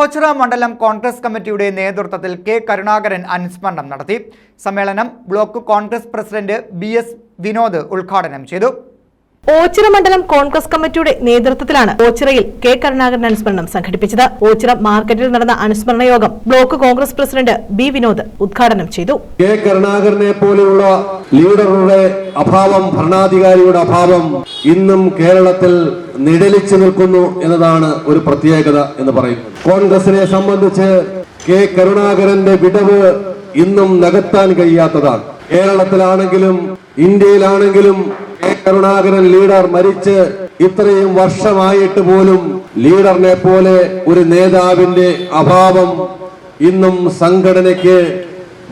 ഓച്ചിറ മണ്ഡലം കോൺഗ്രസ് കമ്മിറ്റിയുടെ നേതൃത്വത്തിൽ കെ കരുണാകരൻ അനുസ്മരണം നടത്തി. സമ്മേളനം block Congress president B S Vinod ഉദ്ഘാടനം ചെയ്തു. ഓച്ചിറ മണ്ഡലം കോൺഗ്രസ് കമ്മിറ്റിയുടെ നേതൃത്വത്തിലാണ് ഓച്ചിറയിൽ കെ കരുണാകരൻ അനുസ്മരണം സംഘടിപ്പിച്ചത്. ഓച്ചിറ മാർക്കറ്റിൽ നടന്ന അനുസ്മരണ യോഗം block Congress president B Vinod ഉദ്ഘാടനം ചെയ്തു. കെ കരുണാകരനെ പോലെയുള്ള ലീഡറുടെ അഭാവം ഭരണാധികാരിയുടെ അഭാവം ഇന്നും കേരളത്തിൽ നിഴലിച്ചു നിൽക്കുന്നു എന്നതാണ് ഒരു പ്രത്യേകത എന്ന് പറയുന്നത്. കോൺഗ്രസിനെ സംബന്ധിച്ച് കെ കരുണാകരന്റെ വിടവ് ഇന്നും നികത്താൻ കഴിയാത്തതാണ്. കേരളത്തിലാണെങ്കിലും ഇന്ത്യയിലാണെങ്കിലും കരുണാകരൻ ലീഡർ മരിച്ച് ഇത്രയും വർഷമായിട്ട് പോലും ലീഡറിനെ പോലെ ഒരു നേതാവിന്റെ അഭാവം ഇന്നും സംഘടനയ്ക്ക്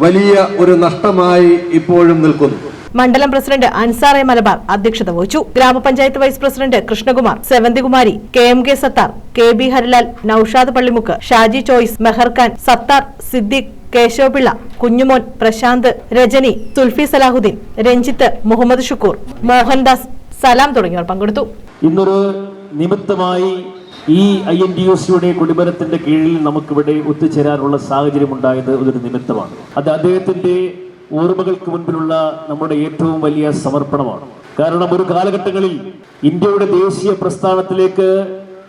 വലിയ ഒരു നഷ്ടമായി ഇപ്പോഴും നിൽക്കുന്നു. മണ്ഡലം പ്രസിഡന്റ് അൻസാർ എ മലബാർ അധ്യക്ഷത വഹിച്ചു. ഗ്രാമപഞ്ചായത്ത് vice president Krishnakumar Sevanthikumari K M K Sathar K B Harilal Naushad Pallimukku Shaji choice Meharkhan Sathar Siddique Keshavapillai Kunjumon Prashanth Rajani Sulfi Salahuddin Ranjith Muhammad Shukoor Mohandas Salam തുടങ്ങിയവർ പങ്കെടുത്തു. ഇന്നൊരു നിമിത്തമായി ഈ I N D O സിയുടെ കുടിമരത്തിന്റെ കീഴിൽ നമുക്കിവിടെ ഒത്തുചേരാനുള്ള സാഹചര്യം ഉണ്ടായത് ഒരു നിമിത്തമാണ്. അത് അദ്ദേഹത്തിന്റെ ഓർമ്മകൾക്ക് മുൻപിലുള്ള നമ്മുടെ ഏറ്റവും വലിയ സമർപ്പണമാണ്. കാരണം ഒരു കാലഘട്ടങ്ങളിൽ ഇന്ത്യയുടെ ദേശീയ പ്രസ്ഥാനത്തിലേക്ക്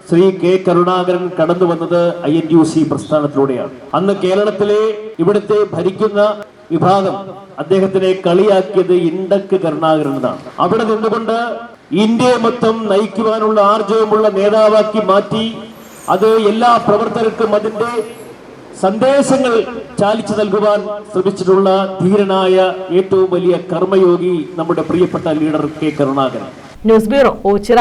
ശ്രീ കെ കരുണാകരൻ കടന്നു വന്നത് ഐ എൻ യു സി പ്രസ്ഥാനത്തിലൂടെയാണ്. അന്ന് കേരളത്തിലെ ഇവിടുത്തെ ഭരിക്കുന്ന വിഭാഗം അദ്ദേഹത്തിനെ കളിയാക്കിയത് ഇണ്ടക്ക് കരുണാകരൻ എന്നാണ് അവിടെ നിന്നുകൊണ്ട് ഇന്ത്യയെ മൊത്തം നയിക്കുവാനുള്ള ആർജവമുള്ള നേതാവാക്കി മാറ്റി അത് എല്ലാ പ്രവർത്തകർക്കും അതിന്റെ സന്ദേശങ്ങൾ ചാലിച്ചു നൽകുവാൻ ശ്രമിച്ചിട്ടുള്ള ധീരനായ ഏറ്റവും വലിയ കർമ്മയോഗി നമ്മുടെ പ്രിയപ്പെട്ട leader K Karunakaran. News bureau Ochira.